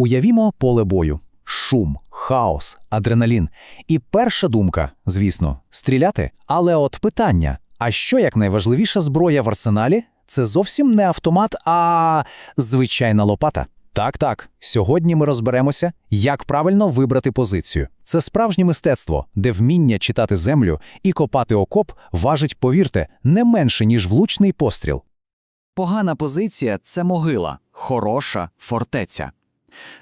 Уявімо поле бою. Шум, хаос, адреналін. І перша думка, звісно, стріляти. Але от питання: а що як найважливіша зброя в арсеналі? Це зовсім не автомат, а звичайна лопата. Так, так. Сьогодні ми розберемося, як правильно вибрати позицію. Це справжнє мистецтво, де вміння читати землю і копати окоп важить, повірте, не менше, ніж влучний постріл. Погана позиція це могила, хороша фортеця.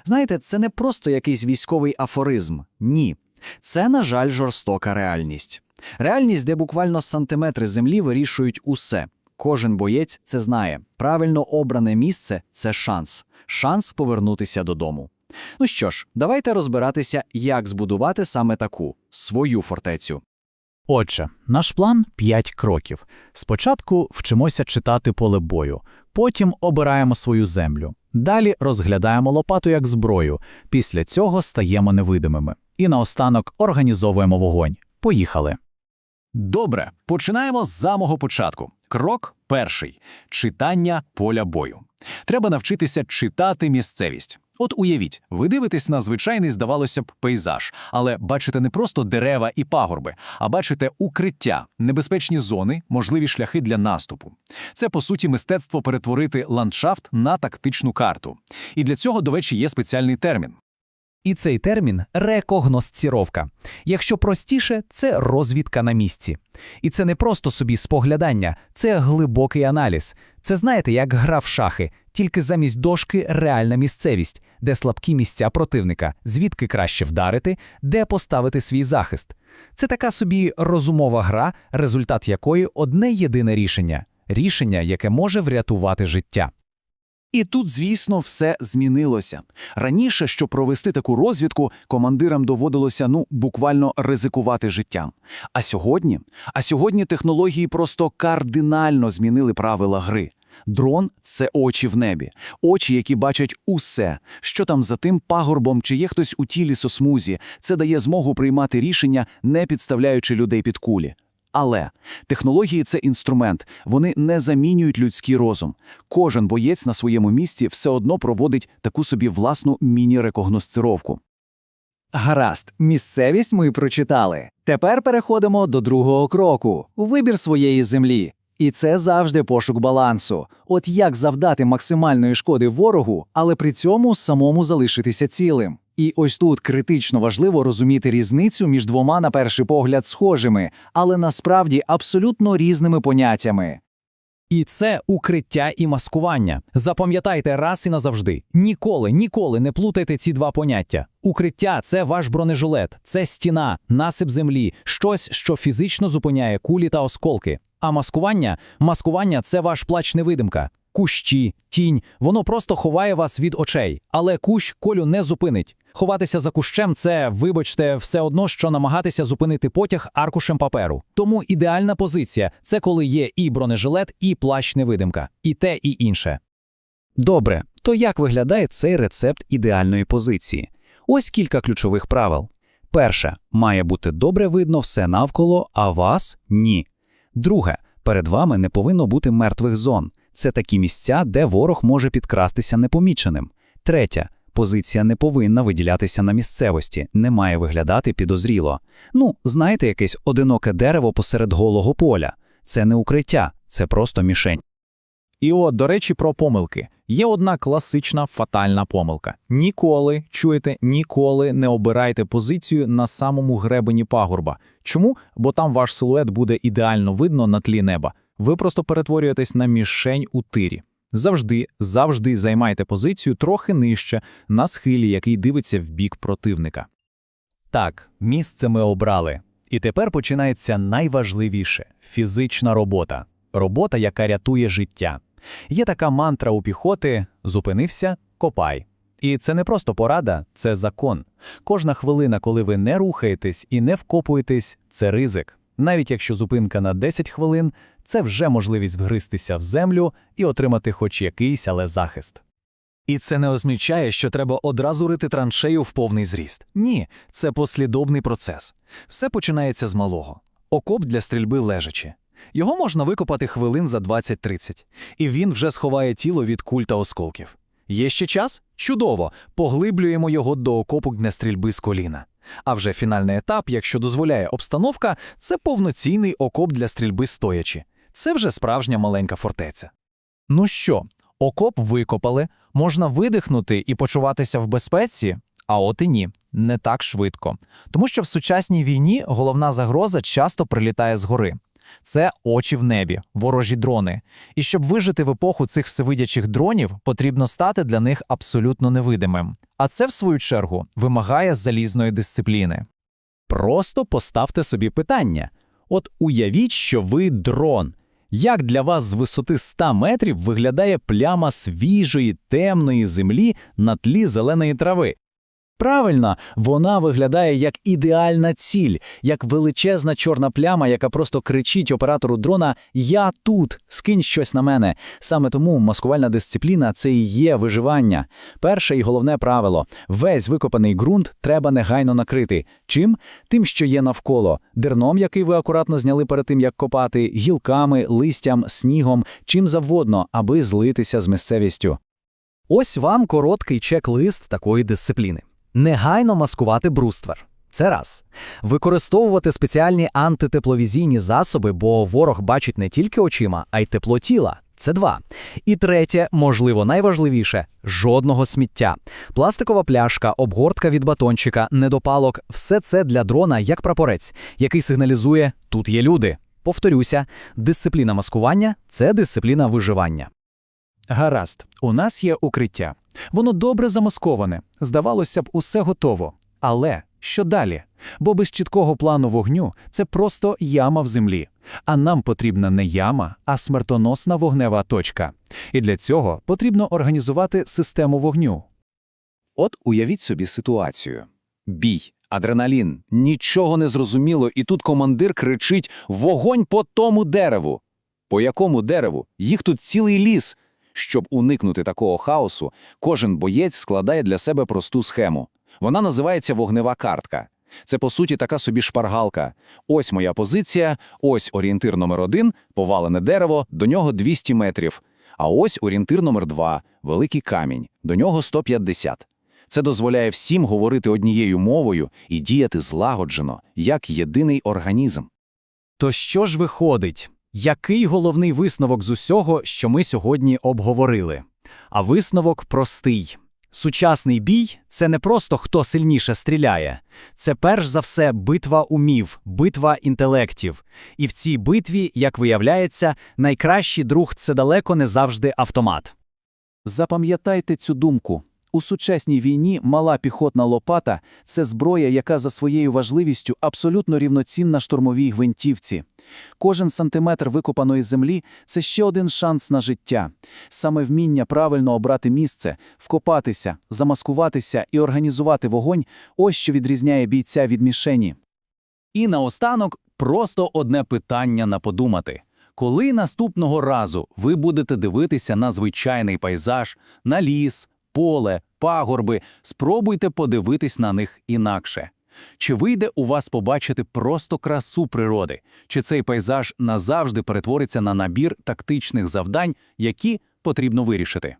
Знаєте, це не просто якийсь військовий афоризм. Ні. Це, на жаль, жорстока реальність. Реальність, де буквально сантиметри землі вирішують усе. Кожен боєць це знає. Правильно обране місце це шанс. Шанс повернутися додому. Ну що ж, давайте розбиратися, як збудувати саме таку свою фортецю. Отже, наш план 5 кроків. Спочатку вчимося читати поле бою, потім обираємо свою землю. Далі розглядаємо лопату як зброю. Після цього стаємо невидимими. І наостанок організовуємо вогонь. Поїхали. Добре, починаємо з самого початку. Крок перший читання поля бою. Треба навчитися читати місцевість. От уявіть, ви дивитесь на звичайний, здавалося б, пейзаж, але бачите не просто дерева і пагорби, а бачите укриття, небезпечні зони, можливі шляхи для наступу. Це, по суті, мистецтво перетворити ландшафт на тактичну карту. І для цього, до речі, є спеціальний термін. І цей термін рекогносціровка. Якщо простіше, це розвідка на місці. І це не просто собі споглядання, це глибокий аналіз. Це знаєте, як гра в шахи, тільки замість дошки реальна місцевість, де слабкі місця противника, звідки краще вдарити, де поставити свій захист. Це така собі розумова гра, результат якої одне єдине рішення рішення, яке може врятувати життя. І тут, звісно, все змінилося. Раніше, щоб провести таку розвідку, командирам доводилося ну буквально ризикувати життям. А сьогодні, а сьогодні технології просто кардинально змінили правила гри. Дрон це очі в небі, очі, які бачать усе, що там за тим пагорбом, чи є хтось у тілі сосмузі. Це дає змогу приймати рішення, не підставляючи людей під кулі. Але технології це інструмент, вони не замінюють людський розум. Кожен боєць на своєму місці все одно проводить таку собі власну міні-рекогносцировку. Гаразд, місцевість ми прочитали. Тепер переходимо до другого кроку вибір своєї землі. І це завжди пошук балансу. От як завдати максимальної шкоди ворогу, але при цьому самому залишитися цілим. І ось тут критично важливо розуміти різницю між двома, на перший погляд, схожими, але насправді абсолютно різними поняттями. І це укриття і маскування. Запам'ятайте раз і назавжди. Ніколи, ніколи не плутайте ці два поняття. Укриття це ваш бронежилет, це стіна, насип землі, щось, що фізично зупиняє кулі та осколки. А маскування маскування це ваш плач невидимка. Кущі, тінь, воно просто ховає вас від очей, але кущ колю не зупинить. Ховатися за кущем це, вибачте, все одно, що намагатися зупинити потяг аркушем паперу. Тому ідеальна позиція це коли є і бронежилет, і плащ невидимка, і те, і інше. Добре, то як виглядає цей рецепт ідеальної позиції? Ось кілька ключових правил. Перше, має бути добре видно все навколо, а вас ні. Друге, перед вами не повинно бути мертвих зон. Це такі місця, де ворог може підкрастися непоміченим. Третє, позиція не повинна виділятися на місцевості, не має виглядати підозріло. Ну, знаєте, якесь одиноке дерево посеред голого поля. Це не укриття, це просто мішень. І от, до речі, про помилки. Є одна класична фатальна помилка. Ніколи, чуєте, ніколи не обирайте позицію на самому гребені пагорба. Чому? Бо там ваш силует буде ідеально видно на тлі неба. Ви просто перетворюєтесь на мішень у тирі. Завжди, завжди займайте позицію трохи нижче, на схилі, який дивиться в бік противника. Так, місце ми обрали. І тепер починається найважливіше фізична робота. Робота, яка рятує життя. Є така мантра у піхоти: зупинився, копай. І це не просто порада, це закон. Кожна хвилина, коли ви не рухаєтесь і не вкопуєтесь, це ризик. Навіть якщо зупинка на 10 хвилин, це вже можливість вгристися в землю і отримати хоч якийсь, але захист. І це не означає, що треба одразу рити траншею в повний зріст. Ні, це послідовний процес. Все починається з малого. Окоп для стрільби лежачи. Його можна викопати хвилин за 20-30, і він вже сховає тіло від куль та осколків. Є ще час? Чудово! Поглиблюємо його до окопу для стрільби з коліна. А вже фінальний етап, якщо дозволяє обстановка, це повноцінний окоп для стрільби стоячи. Це вже справжня маленька фортеця. Ну що, окоп викопали, можна видихнути і почуватися в безпеці? А от і ні, не так швидко. Тому що в сучасній війні головна загроза часто прилітає згори. Це очі в небі, ворожі дрони. І щоб вижити в епоху цих всевидячих дронів, потрібно стати для них абсолютно невидимим. А це, в свою чергу, вимагає залізної дисципліни. Просто поставте собі питання. От уявіть, що ви дрон. Як для вас з висоти 100 метрів виглядає пляма свіжої, темної землі на тлі зеленої трави? Правильно, вона виглядає як ідеальна ціль, як величезна чорна пляма, яка просто кричить оператору дрона «Я тут! Скинь щось на мене!» Саме тому маскувальна дисципліна – це і є виживання. Перше і головне правило – весь викопаний ґрунт треба негайно накрити. Чим? Тим, що є навколо. Дерном, який ви акуратно зняли перед тим, як копати, гілками, листям, снігом, чим завгодно, аби злитися з місцевістю. Ось вам короткий чек-лист такої дисципліни. Негайно маскувати бруствер. Це раз. Використовувати спеціальні антитепловізійні засоби, бо ворог бачить не тільки очима, а й тепло тіла. Це два. І третє, можливо, найважливіше жодного сміття. Пластикова пляшка, обгортка від батончика, недопалок все це для дрона як прапорець, який сигналізує тут є люди. Повторюся, дисципліна маскування це дисципліна виживання. Гаразд, у нас є укриття. Воно добре замасковане. Здавалося б, усе готово. Але що далі? Бо без чіткого плану вогню це просто яма в землі. А нам потрібна не яма, а смертоносна вогнева точка. І для цього потрібно організувати систему вогню. От уявіть собі ситуацію. Бій, адреналін, нічого не зрозуміло, і тут командир кричить «Вогонь по тому дереву!» По якому дереву? Їх тут цілий ліс. Щоб уникнути такого хаосу, кожен боєць складає для себе просту схему. Вона називається вогнева картка. Це, по суті, така собі шпаргалка. Ось моя позиція, ось орієнтир номер один, повалене дерево, до нього 200 метрів. А ось орієнтир номер два, великий камінь, до нього 150. Це дозволяє всім говорити однією мовою і діяти злагоджено, як єдиний організм. То що ж виходить? Який головний висновок з усього, що ми сьогодні обговорили? А висновок простий. Сучасний бій це не просто хто сильніше стріляє, це перш за все битва умів, битва інтелектів. І в цій битві, як виявляється, найкращий друг це далеко не завжди автомат. Запам'ятайте цю думку. У сучасній війні мала піхотна лопата – це зброя, яка за своєю важливістю абсолютно рівноцінна штурмовій гвинтівці. Кожен сантиметр викопаної землі – це ще один шанс на життя. Саме вміння правильно обрати місце, вкопатися, замаскуватися і організувати вогонь – ось що відрізняє бійця від мішені. І наостанок просто одне питання на подумати. Коли наступного разу ви будете дивитися на звичайний пейзаж, на ліс, поле, пагорби, спробуйте подивитись на них інакше. Чи вийде у вас побачити просто красу природи? Чи цей пейзаж назавжди перетвориться на набір тактичних завдань, які потрібно вирішити?